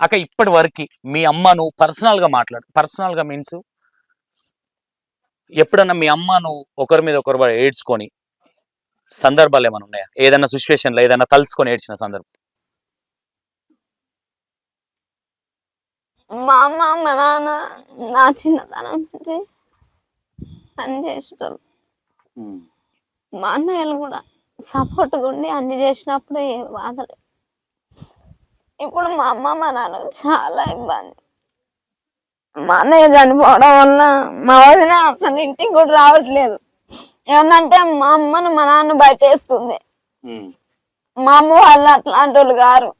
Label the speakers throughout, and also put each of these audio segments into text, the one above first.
Speaker 1: అక్క ఇప్పటి వరకు మీ అమ్మ నువ్వు పర్సనల్గా మాట్లాడు పర్సనల్గా మీన్స్ ఎప్పుడన్నా మీ అమ్మ నువ్వు ఒకరి మీద ఒకరు ఏడ్చుకొని సందర్భాలు ఏమైనా ఉన్నాయా? ఏదైనా సిచ్యువేషన్లో ఏదైనా తలుచుకొని ఏడ్చిన సందర్భం?
Speaker 2: మా అమ్మ మా నాన్న నా చిన్నతనం నుంచి పని చేసేటోళ్ళు. మా అన్నయ్యలు కూడా సపోర్ట్గా ఉండి అన్ని చేసినప్పుడు ఏ బాధలే ఇప్పుడు మా అమ్మ మా నాన్న చాలా ఇబ్బంది. మా అన్నయ్య చనిపోవడం వల్ల మా వదిన అసలు ఇంటికి కూడా రావట్లేదు. ఏమన్నంటే మా అమ్మను మా నాన్న బయట వేస్తుంది మా అమ్మ వాళ్ళు అట్లాంటి వాళ్ళు గారు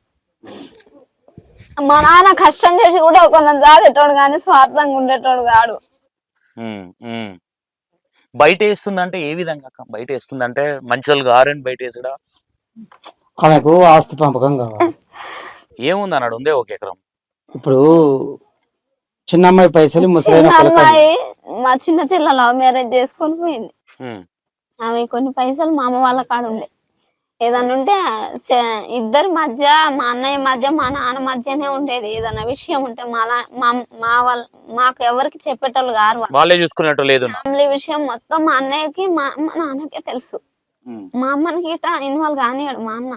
Speaker 2: మా నాన్న కష్టం చేసి కూడా ఒకరిని జాగేటోడు కానీ స్వార్థంగా ఉండేటోడు కాడు.
Speaker 1: బయట వేస్తుందంటే ఏ విధంగా అక్క? బయట వేస్తుందంటే మంచి వాళ్ళు గారని బయట వేసుడా
Speaker 3: ఆమెకు ఆస్తి పంపకం కావాలి.
Speaker 1: ఏముంది అన్నాడు ఉందే ఒక ఎకరం.
Speaker 3: ఇప్పుడు చిన్న అమ్మాయి పైసలు ముసలైన
Speaker 2: చిన్న
Speaker 3: కొడుకు
Speaker 2: అమ్మాయి మా చిన్న చెల్ల లవ్ మ్యారేజ్ చేసుకొని పోయింది.
Speaker 1: ఉమ్,
Speaker 2: ఆమె కొన్ని పైసలు మా అమ్మ వాళ్ళ కాడ ఉండే. ఏదన్నా ఉంటే సే- ఇద్దరి మధ్య మా అన్నయ్య మధ్య మా నాన్న మధ్యనే ఉండేది. ఏదన్నా విషయం ఉంటే మా లా- మా మా వాళ్ళ మాకు ఎవరికి చెప్పేటోళ్ళు గారు
Speaker 1: వాళ్ళే. చూసుకున్నట్టు లేదు.
Speaker 2: ఫ్యామిలీ విషయం మొత్తం మా అన్నయ్యకి మా మా నాన్నకే తెలుసు. మా అమ్మని గీట ఇన్వాల్వ్ కానివాడు మా అన్న.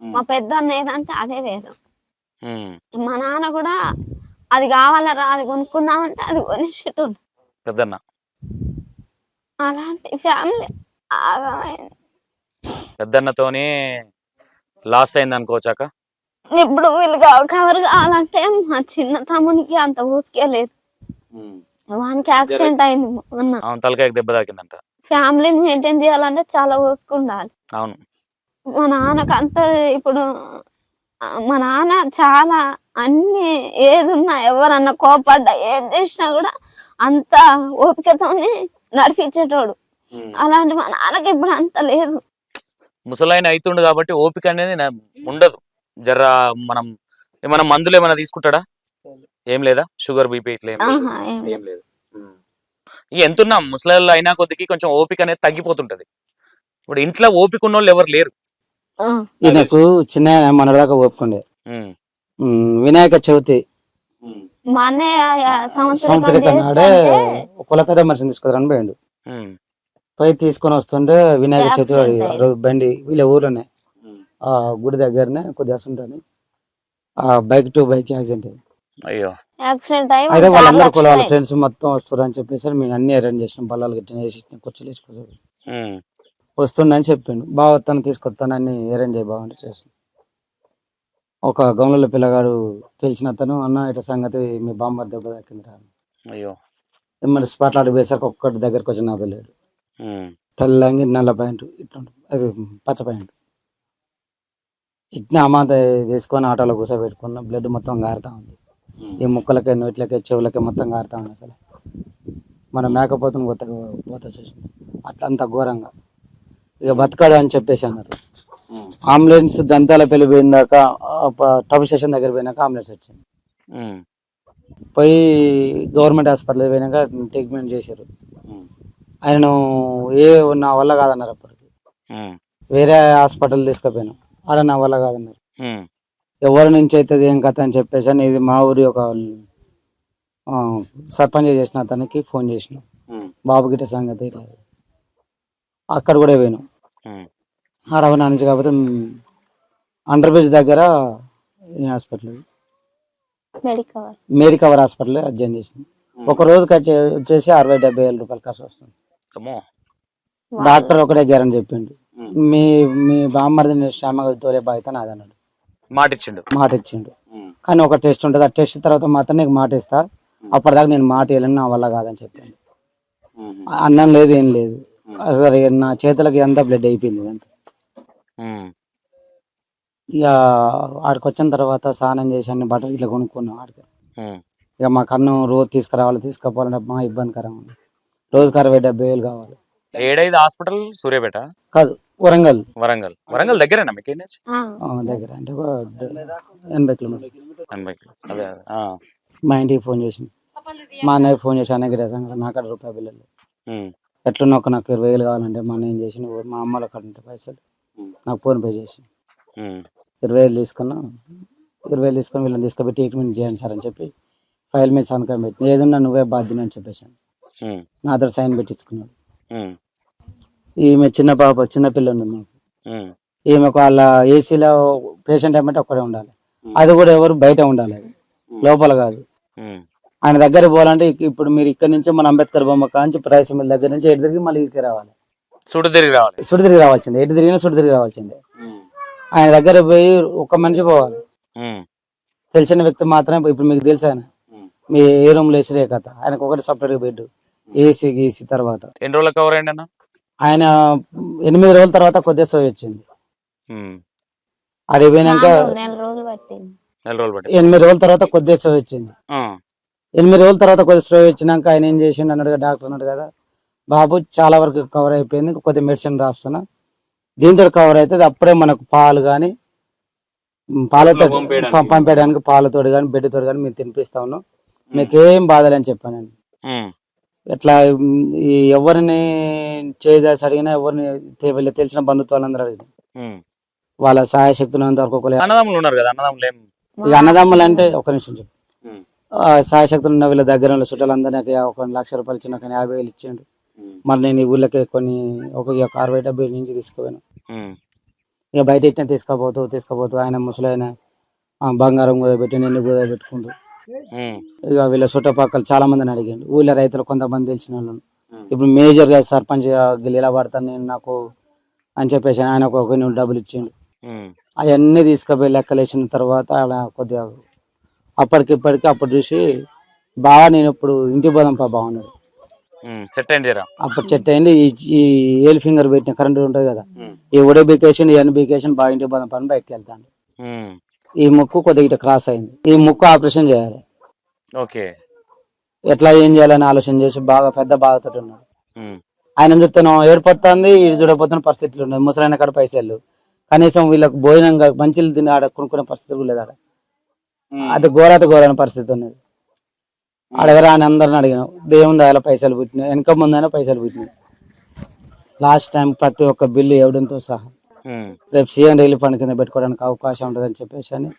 Speaker 2: మా పెద్ద అన్న ఏదంటే అదే వేదం మా నాన్న కూడా అది కావాలరా అది కొనుక్కుందామంటే అది కొనేసేటోడు.
Speaker 1: పెద్దన్న.
Speaker 2: అలాంటి ఫ్యామిలీ ఆగమైంది.
Speaker 1: పెద్దన్నతోనే లాస్ట్ అయింది అనుకోవచ్చాక
Speaker 2: ఇప్పుడు వీళ్ళు కవర్ కావాలంటే మా చిన్న తమ్మునికి అంత ఓపిక లేదు. వానికి యాక్సిడెంట్ అయింది మొన్న
Speaker 1: తలకాయకి దెబ్బ తాకిందంట.
Speaker 2: ఫ్యామిలీని మెయింటైన్ చేయాలంటే చాలా ఓపిక ఉండాలి.
Speaker 1: అవును.
Speaker 2: మా నాన్నకు అంత ఇప్పుడు మా నాన్న చాలా అన్ని ఏది ఉన్నా ఎవరన్నా కోపడ్డా ఏం చేసినా కూడా అంత ఓపికతోనే నడిపించేటోడు. అలాంటి మా నాన్నకి ఇప్పుడు అంత లేదు.
Speaker 1: ముసలాయన అవుతుండు కాబట్టి ఓపిక అనేది ఉండదు. జర మనం ఏమైనా మందులు ఏమైనా తీసుకుంటాడా? ఏం లేదా? షుగర్ బీపీ ఇట్లా ఏం
Speaker 2: లేదు.
Speaker 1: ఎంతున్నా ముసలాళ్ళు అయినా కొద్దికి కొంచెం ఓపిక అనేది తగ్గిపోతుంటది. ఇప్పుడు ఇంట్లో ఓపిక ఉన్న వాళ్ళు ఎవరు లేరు.
Speaker 3: ఈయనకు చిన్న మనదాకా ఒప్పుకుండే. వినాయక చవితి.
Speaker 2: మా అన్నయ్య సంవత్సరం
Speaker 3: సంవత్సరం నాడే కుల పెద్ద మనిషిని తీసుకురాని పోయిండు. పోయి తీసుకొని వస్తుంటే వినాయక చవితి రోజు బండి వీళ్ళ ఊర్లోనే. ఆ గుడి దగ్గరనే కొద్దిగా ఉంటుంది ఆ బైక్ టు బైక్ యాక్సిడెంట్ అయింది.
Speaker 1: అయ్యో.
Speaker 2: యాక్సిడెంట్ అయ్యి
Speaker 3: అయితే వాళ్ళందరూ కూడా వాళ్ళ ఫ్రెండ్స్ మొత్తం వస్తారు అని చెప్పేసి మేము అన్ని అరేంజ్ చేసినాం బల్లాలు గిట్టిన వేసి కుర్చీలు వేసుకొస్తారు వస్తుండని చెప్పిండు. బాగా వస్తాను తీసుకొస్తాను అన్ని అరేంజ్ అయ్యి బాగుంటే చేసిన ఒక గౌన్ల పిల్లగాడు తెలిసిన అతను అన్న ఇట్లా సంగతి మీ బామ్మ దెబ్బ తాకింది రా
Speaker 1: అయ్యో.
Speaker 3: ఎమ్మడి స్పాట్ ఆడి వేసరికి ఒక్కటి దగ్గరకు వచ్చి లేడు.
Speaker 1: ఉమ్,
Speaker 3: తెల్లంగి నల్ల ప్యాంటు ఇట్లా. అది పచ్చ ప్యాంటు. ఇట్లా అమాత తీసుకొని ఆటోలో కూర్చోబెట్టుకున్న బ్లడ్ మొత్తం గారుతా ఉంది. ఈ ముక్కలకి నోట్లకి చెవులకి మొత్తం గారుతా ఉంది అసలు. మన మేకపోతుని కొత్తగా పోత చేసింది అట్లా అంత ఘోరంగా. ఇక బతకాడు అని చెప్పేసి అన్నారు. అంబులెన్స్ దంతాల పెళ్ళి పోయిందాక టబ్ స్టేషన్ దగ్గర పోయినాక అంబులెన్స్ వచ్చింది. పోయి గవర్నమెంట్ హాస్పిటల్ పోయినాక ట్రీట్మెంట్ చేశారు
Speaker 1: ఉమ్,
Speaker 3: ఆయనను ఏ నా వల్ల కాదన్నారు అప్పటికి. వేరే హాస్పిటల్ తీసుకుపోయినాం. ఆడ నా వల్ల కాదన్నారు. ఎవరి నుంచి అవుతుంది ఏం కథ అని చెప్పేసి అని ఇది మా ఊరి ఒక సర్పంచ్ చేసిన అతనికి ఫోన్ చేసిన. బాబు గిట్ట సంగతి అక్కడ కూడా పోయినాం.
Speaker 1: ఉమ్.
Speaker 3: ఆడ నా నుంచి కాకపోతే అండర్ బ్రిడ్జ్ దగ్గర ఈ హాస్పిటల్
Speaker 2: మెడికల్
Speaker 3: మేరీ కవర్ హాస్పిటల్ అడ్జైన్ చేసింది. ఒక రోజుకి వచ్చే వచ్చేసి అరవై డెబ్బై వేల రూపాయలు ఖర్చు వస్తుంది. డాక్టర్ ఒకటే గ్యారెంటీ చెప్పిండు. మీ మీ బామ్మర్దిని శ్యామగా తోలే బాధ్యత నాదన్నాడు
Speaker 1: మాట ఇచ్చిండు
Speaker 3: మాట ఇచ్చిండు. కానీ ఒక టెస్ట్ ఉంటుంది. ఆ టెస్ట్ తర్వాత మాత్రం నీకు మాట ఇస్తా. అప్పటిదాకా నేను మాట ఇవ్వలేను నా వల్ల కాదని చెప్పాను అన్నం లేదు ఏం లేదు. అసలు ఇక నా చేతులకి ఎంత బ్లడ్ అయిపోయింది అంత. ఇక ఆడికి వచ్చిన తర్వాత స్నానం చేసి అన్ని బట్టలు ఇట్లా కొనుక్కున్నాం ఆడికి. ఇక మా కన్ను రోజు తీసుకురావాలి తీసుకుపోవాలంటే మా ఇబ్బందికరం ఉంది. రోజుకి అరవై డెబ్బై వేలు కావాలి.
Speaker 1: ఏడైదు హాస్పిటల్? సూర్యాపేట?
Speaker 3: కాదు వరంగల్.
Speaker 1: వరంగల్. వరంగల్ దగ్గరేనా మీకు
Speaker 2: ఆ,
Speaker 3: దగ్గర అంటే ఒక ఎనభై కిలోమీటర్లు
Speaker 1: ఎనభై కిలో అదే.
Speaker 3: మా ఇంటికి ఫోన్ చేసింది. మా అన్నయ్య ఫోన్ చేసి అన్నయ్య నాకు రూపాయి బిల్లు
Speaker 1: ఉమ్,
Speaker 3: ఎట్లున్నా ఒక నాకు ఇరవై వేలు కావాలంటే మా అన్న ఏం చేసి మా అమ్మలో అక్కడ ఉంటే పైసలు నాకు ఫోన్ పే చేసి. ఇరవై వేలు తీసుకున్నా ఇరవై వేలు తీసుకొని వీళ్ళని తీసుకుపోయి ట్రీట్మెంట్ చేయండి సార్ అని చెప్పి ఫైల్ మీద సంతకం పెట్టి ఏదన్నా నువ్వే బాధ్యత అని చెప్పేసాను
Speaker 1: ఉమ్,
Speaker 3: నాతో సైన్ పెట్టించుకున్నాడు. ఈమె చిన్న పాప చిన్న పిల్ల ఉంది మాకు. ఈమెకు వాళ్ళ ఏసీలో పేషెంట్ ఏమంటే ఒక్కడే ఉండాలి. అది కూడా ఎవరు బయట ఉండాలి. లోపల కాదు. ఆయన దగ్గర పోవాలంటే ఇప్పుడు మీరు ఇక్కడ నుంచి మన అంబేద్కర్ బొమ్మ కాంచి ప్రైస్ మిల్ దగ్గర నుంచి ఎటు తిరిగి మళ్ళీ ఇక్కడికి రావాలి.
Speaker 1: సుడు తిరిగి రావాలి.
Speaker 3: సుడి తిరిగి రావాల్సిందే. ఎటు తిరిగినా సుడి తిరిగి రావాల్సిందే. ఆయన దగ్గర పోయి ఒక మనిషి పోవాలి. తెలిసిన వ్యక్తి మాత్రమే ఇప్పుడు మీకు తెలుసు ఆయన. మీ ఏ రూమ్లో వేసిరే కథ? ఆయనకు ఒకటి సపరేట్ బెడ్ ఏసీ గీసీ తర్వాత.
Speaker 1: ఎన్ని రోజులు కవర్ అయ్యండి అన్న?
Speaker 3: ఆయన ఎనిమిది రోజుల తర్వాత కొద్దిగా సోయి వచ్చింది.
Speaker 1: ఉమ్,
Speaker 3: ఆడికి పోయినాక
Speaker 2: నాలుగు నెల రోజులు పట్టింది.
Speaker 1: నెల రోజులు బట్టి
Speaker 3: ఎనిమిది రోజుల తర్వాత కొద్దిగా సోయి వచ్చింది. ఎనిమిది రోజుల తర్వాత కొద్దిగా స్లో వచ్చినాక ఆయన ఏం చేసిండు అన్నాడు కదా డాక్టర్ అన్నాడు కదా బాబు చాలా వరకు కవర్ అయిపోయింది కొద్దిగా మెడిసిన్ రాస్తున్నా. దీంతో కవర్ అవుతుంది అప్పుడే మనకు పాలు కానీ పాలతో
Speaker 1: పంపేయడానికి.
Speaker 3: పాలతోడు కానీ బెడ్ తోడు కానీ మేము తినిపిస్తా ఉన్నాం. మీకు ఏం బాధలని చెప్పాను నేను. ఎట్లా ఈ ఎవరిని చేసేసి అడిగినా ఎవరిని తెలిసిన బంధుత్వాలందరూ అడిగిన వాళ్ళ సహాయ శక్తులు వరకు ఒకరు
Speaker 1: అన్నదమ్ములు ఉన్నారు కదా అన్నదమ్ములు ఏం?
Speaker 3: ఇక అన్నదమ్ములు అంటే ఒక నిమిషం చెప్పు. సహాయశక్తులు ఉన్న వీళ్ళ దగ్గర ఉన్న చుట్టాలందరికీ ఒక లక్ష రూపాయలు ఇచ్చిన కానీ యాభై వేలు ఇచ్చిండు. మరి నేను ఈ ఊళ్ళకి కొన్ని ఒక అరవై డెబ్బై నుంచి తీసుకుపోయాను. ఇక బయట ఇట్లా తీసుకుపోతూ తీసుకుపోతూ ఆయన ముసలైన బంగారం కుదబెట్టి నిన్ను కుదబెట్టుకుంటూ
Speaker 1: ఉమ్,
Speaker 3: ఇక వీళ్ళ చుట్టుపక్కల చాలా మందిని అడిగాడు. ఊళ్ళో రైతులు కొంతమంది తెలిసిన వాళ్ళని
Speaker 1: ఉమ్.
Speaker 3: ఇప్పుడు మేజర్గా సర్పంచ్ ఇలా పడతాను నేను నాకు అని చెప్పేసి ఆయన ఒక డబ్బులు ఇచ్చిండు. అవన్నీ తీసుకుపోయి లెక్కలేసిన తర్వాత అలా కొద్దిగా అప్పటికి ఇప్పటికి అప్పుడు చూసి బాగా నేను ఇప్పుడు ఇంటి పోదాంపా బాగున్నాడు
Speaker 1: సెట్ అయింది
Speaker 3: అప్పుడు చెట్టు అయింది. ఈ ఏల్ ఫింగర్ పెట్టిన కరెంట్ ఉంటుంది కదా. ఈ ఉడే బీకేషన్ ఇవన్నీ బీకేషన్ బాగా ఇంటి పోదాం పని బయటకు వెళ్తాను ఈ ముక్కు కొద్దిగా ఇటు క్రాస్ అయింది. ఈ ముక్కు ఆపరేషన్ చేయాలి.
Speaker 1: ఓకే.
Speaker 3: ఎట్లా ఏం చేయాలని ఆలోచన చేసి బాగా పెద్ద బాధతో ఉన్నాడు. ఆయన చూస్తాను ఏడిపోతుంది ఇది చూడపోతున్న పరిస్థితులు ఉన్నాయి. ముసలైన కాడ పైసలు కనీసం వీళ్ళకి భోజనం మంచిలు తిని ఆడ కొనుక్కునే పరిస్థితి కూడా లేదు ఆడ అది ఘోరాత ఘోరమైన పరిస్థితి ఉన్నది. అడగరా అని అందరిని అడిగినాం. దేవుని దయలో పైసలు పుట్టినాయి. వెనక ముందైనా పైసలు పుట్టినాయి. లాస్ట్ టైం ప్రతి ఒక్క బిల్లు ఇవ్వడంతో సహా. రేపు సీఎం రిలీఫ్ ఫండ్ కింద పెట్టుకోవడానికి అవకాశం ఉంటుందని చెప్పేసి అని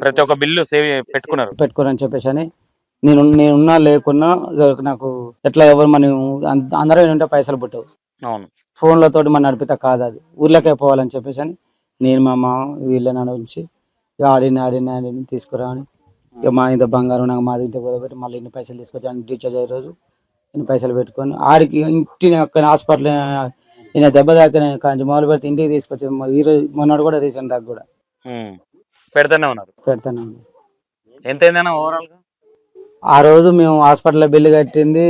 Speaker 1: ప్రతి ఒక్క బిల్లు సేవ్ పెట్టుకున్నారు.
Speaker 3: పెట్టుకోరని చెప్పేసి అని నేను నేనున్నా లేకున్నా నాకు ఎట్లా ఎవరు మనం అంద- అందరూ ఉంటే పైసలు పుట్టవు.
Speaker 1: అవును.
Speaker 3: ఫోన్లతోటి మన నడిపితే కాదు అది. ఊర్లోకే పోవాలని చెప్పేసి అని నేను మా మామ వీళ్ళని నుంచి ఇక ఆడిని ఆడిని ఆడిని తీసుకురాని ఇక మా ఇంత బంగారం నాకు మాది ఇంత కుదబెట్టి మళ్ళీ ఇన్ని పైసలు తీసుకొచ్చి డిశ్చార్జ్ అయ్యే రోజు ఇన్ని పైసలు పెట్టుకొని ఆడికి ఇంటిని అక్కడ హాస్పిటల్ ఈయన దెబ్బ తాకిన కొంచెం మొదలు పెడితే ఇంటికి తీసుకొచ్చి మొ- ఈ రోజు మొన్నటి కూడా రీసెంట్ దాకా కూడా.
Speaker 1: పెడతానే ఉన్నారు.
Speaker 3: పెడతాను
Speaker 1: ఎంత అయిందన్న ఓవరాల్గా?
Speaker 3: ఆ రోజు మేము హాస్పిటల్లో బిల్లు కట్టింది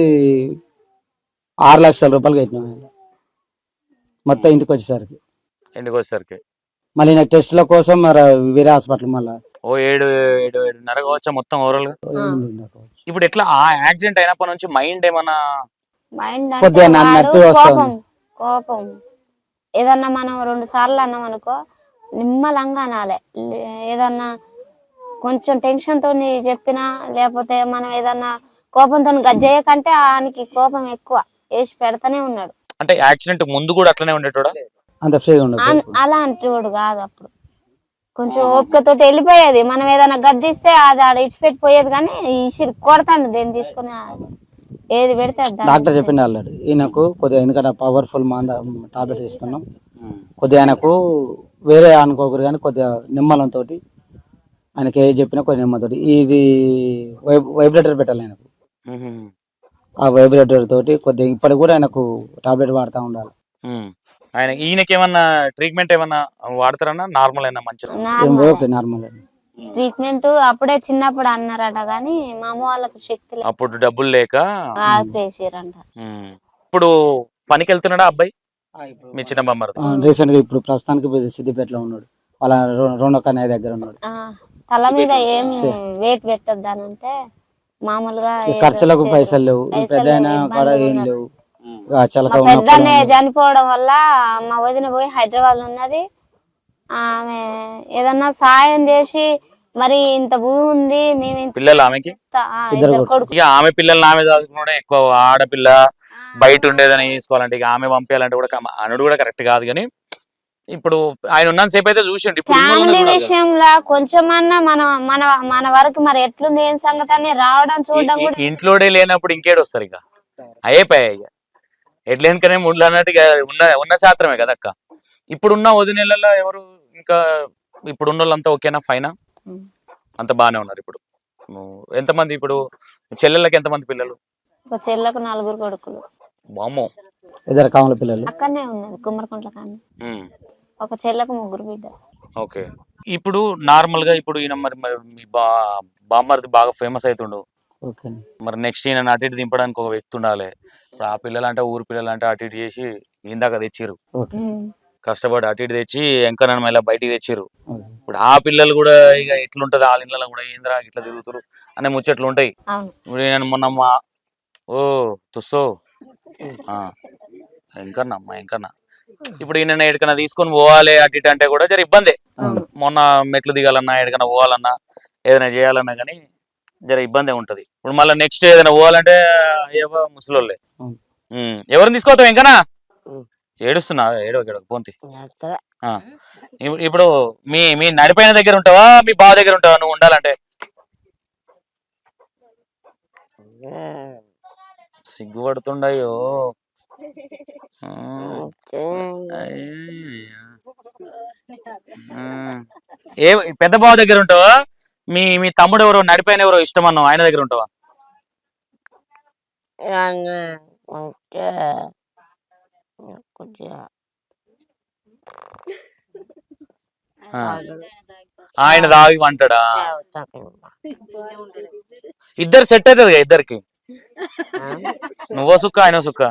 Speaker 3: ఆరు లక్షల రూపాయలు కట్టినాం మొత్తం ఇంటికి వచ్చేసరికి.
Speaker 1: ఇంటికి వచ్చేసరికి.
Speaker 3: మళ్ళీ నా టెస్ట్ల కోసం మరి వేరే హాస్పిటల్ మళ్ళీ.
Speaker 1: ఓ ఏడు ఏడు ఏడున్నర కావచ్చా మొత్తం ఓవరాల్గా
Speaker 2: ఆ.
Speaker 1: ఇప్పుడు ఎట్లా ఆ యాక్సిడెంట్ అయినప్పటి నుంచి మైండ్ ఏమన్నా
Speaker 2: మైండ్
Speaker 3: కొద్దిగా నొప్పి వస్తుంది.
Speaker 2: కోపం కోపం. ఏదన్నా మనం రెండు సార్లు అన్నాం అనుకో నిమ్మలంగా అనాలి. లే- ఏదన్నా కొంచెం టెన్షన్ తోని చెప్పినా లేకపోతే మనం ఏదన్నా కోపంతో గజ్జయ్య కంటే ఆయనకి కోపం ఎక్కువ. వేసి పెడతానే ఉన్నాడు.
Speaker 1: అంటే యాక్సిడెంట్ ముందు కూడా అట్లనే ఉండేటోడా?
Speaker 3: అంత ఫ్రీగా ఉండదు
Speaker 2: అలా అంటేవాడు కాదు అప్పుడు. కొంచెం ఓపికతోటి వెళ్ళిపోయేది. మనం ఏదైనా గద్దిస్తే అది ఆడ ఇచ్చిపెట్టి పోయేది కానీ ఇసిరి కొడతాడు దేన్ని తీసుకుని ఏది పెడితే
Speaker 3: డాక్టర్ చెప్పింది ఆల్రెడీ. ఈయనకు కొద్దిగా ఎందుకంటే పవర్ఫుల్ మంద టాబ్లెట్స్ ఇస్తున్నాం. కొద్దిగా ఆయనకు వేరే అనుకోకరు కానీ కొద్దిగా నిమ్మలంతో ఆయనకి ఏ చెప్పినా కొద్దిగా నిమ్మతోటి ఇది వైబ్ వైబ్రేటర్ పెట్టాలి ఆయనకు. ఆ వైబ్రేటర్ తోటి కొద్దిగా ఇప్పటికి కూడా ఆయనకు టాబ్లెట్ వాడుతూ ఉండాలి.
Speaker 1: ఆయన ఈయనకి ఏమన్నా ట్రీట్మెంట్ ఏమన్నా వాడతారన్నా? నార్మల్ అయినా మంచిగా
Speaker 2: నార్మల్
Speaker 3: ఓకే నార్మల్
Speaker 2: ట్రీట్మెంట్ అప్పుడే చిన్నప్పుడు అన్నారట కానీ మా అమ్మ వాళ్ళకి శక్తి
Speaker 1: అప్పుడు డబ్బులు లేక?
Speaker 2: ఆపేసిరంట
Speaker 1: ఉమ్. ఇప్పుడు పనికి వెళ్తున్నాడా అబ్బాయి మీ చిన్న బొమ్మరు
Speaker 3: రీసెంట్గా ఇప్పుడు ప్రస్తుతానికి ఇప్పుడు సిద్దిపేటలో ఉన్నాడు. వాళ్ళ రో- రెండో కన్నయ్య దగ్గర ఉన్నాడు.
Speaker 2: ఆ, తల మీద ఏం వెయిట్ పెట్టొద్దానంటే మామూలుగా
Speaker 3: ఈ
Speaker 2: ఏదో
Speaker 3: ఖర్చులకు పైసలు లేవు. ఈ
Speaker 2: పైసలు
Speaker 3: పెద్ద ఆయన
Speaker 2: లేవు,
Speaker 3: కాడ
Speaker 2: ఇబ్బందులు
Speaker 3: ఏం
Speaker 2: ఉన్నారు.
Speaker 3: లేవు. ఇక చలక
Speaker 2: పెద్దనే చనిపోవడం వల్ల మా వదిన పోయి హైదరాబాద్లో ఉన్నది. ఆమె ఏదన్నా సాయం చేసి మరి ఇంత భూమి ఉంది మేము
Speaker 1: పిల్లలు ఆమెకి? ఇక ఆమె పిల్లల్ని ఆమె చదువుకున్నాడే ఎక్కువ ఆడపిల్ల బయట ఉండేదని తీసుకోవాలంటే ఇక ఆమె పంపించాలంటే కూడా అనుడు కూడా కరెక్ట్ కాదు కానీ ఇప్పుడు ఆయన ఉన్నంత సేపు అయితే చూసిండు.
Speaker 2: ఫ్యామిలీ. విషయంలో కొంచెమన్నా మన మన మన వరకు మరి ఎట్లుంది ఏం సంగతి అని రావడం చూడడం కూడా
Speaker 1: ఈ ఇంట్లోడే లేనప్పుడు ఇంకేడు వస్తారు ఇక. అయిపోయాయి ఎట్లేనికనే ముండ్లు అన్నట్టుగా ఉన్న ఉన్న శాస్త్రమే కదా అక్క? ఇప్పుడున్న వదినేళ్ళలో ఎవరు ఇంకా ఇప్పుడు ఉన్న వాళ్ళంతా ఓకేనా? ఫైనా. అంత బాగానే ఉన్నారు ఇప్పుడు. ఎంతమంది ఇప్పుడు? చెల్లెళ్ళకి ఎంతమంది పిల్లలు?
Speaker 2: ఒక చెల్లకు నలుగురు కొడుకులు.
Speaker 3: ఇద్దరు కాముల పిల్లలు.
Speaker 2: అక్కడనే ఉన్నది కుమ్మరకుంట్ల కానీ
Speaker 1: ఉం,
Speaker 2: ఒక చెల్లకు ముగ్గురు బిడ్డలు.
Speaker 1: ఓకే. ఇప్పుడు నార్మల్గా ఇప్పుడు ఈయన మరి మరి మీ బా బామ్మర్ది బాగా ఫేమస్ అవుతుండు
Speaker 3: ఓకే.
Speaker 1: మరి నెక్స్ట్ ఈయన అటు ఇటు దింపడానికి ఒక వ్యక్తి ఉండాలి. ఇప్పుడు ఆ పిల్లలు అంటే ఊరు పిల్లలు అంటే అటు ఇటు చేసి ఇందాక తెచ్చిర్రు. కష్టపడి అటు ఇటు తెచ్చి ఎంకరణ మళ్ళీ బయటికి తెచ్చిర్రు. ఇప్పుడు ఆ పిల్లలు కూడా ఇక ఎట్లుంటది వాళ్ళ ఇళ్ళలో కూడా ఏంద్రా ఇట్లా తిరుగుతారు అనే ముచ్చట్లు ఉంటాయి.
Speaker 2: అవును.
Speaker 1: ఇప్పుడు నేను మొన్న మా ఓ తుస్సో. ఆ, ఎంకన్నా అమ్మా ఎంకన్నా. ఇప్పుడు ఈయన ఎక్కడికైనా తీసుకొని పోవాలి అటు ఇటు అంటే కూడా జర ఇబ్బందే. మొన్న మెట్లు దిగాలన్నా ఎక్కడికైనా పోవాలన్నా ఏదైనా చేయాలన్నా కానీ జర ఇబ్బంది ఉంటది. ఇప్పుడు మళ్ళీ నెక్స్ట్ ఏదైనా పోవాలంటే అయ్యవ ముసలోళ్ళే. ఎవరిని తీసుకోతావు ఇంకనా. ఏడుస్తున్నా ఏడవ పోంతి. ఇప్పుడు మీ మీ నడిపోయిన దగ్గర ఉంటావా? మీ బావ దగ్గర ఉంటావా? నువ్వు ఉండాలంటే. సిగ్గుపడుతుండయో. ఏ పెద్ద బావ దగ్గర ఉంటావా? మీ మీ తమ్ముడు ఎవరో నడిపోయిన ఎవరో ఇష్టం అన్నావు ఆయన దగ్గర ఉంటావా. ఆయన దాగి అంటాడా. ఇద్దరు సెట్ అవుతుంది కదా ఇద్దరికి? నువ్వో సుక్క ఆయన సుక్క.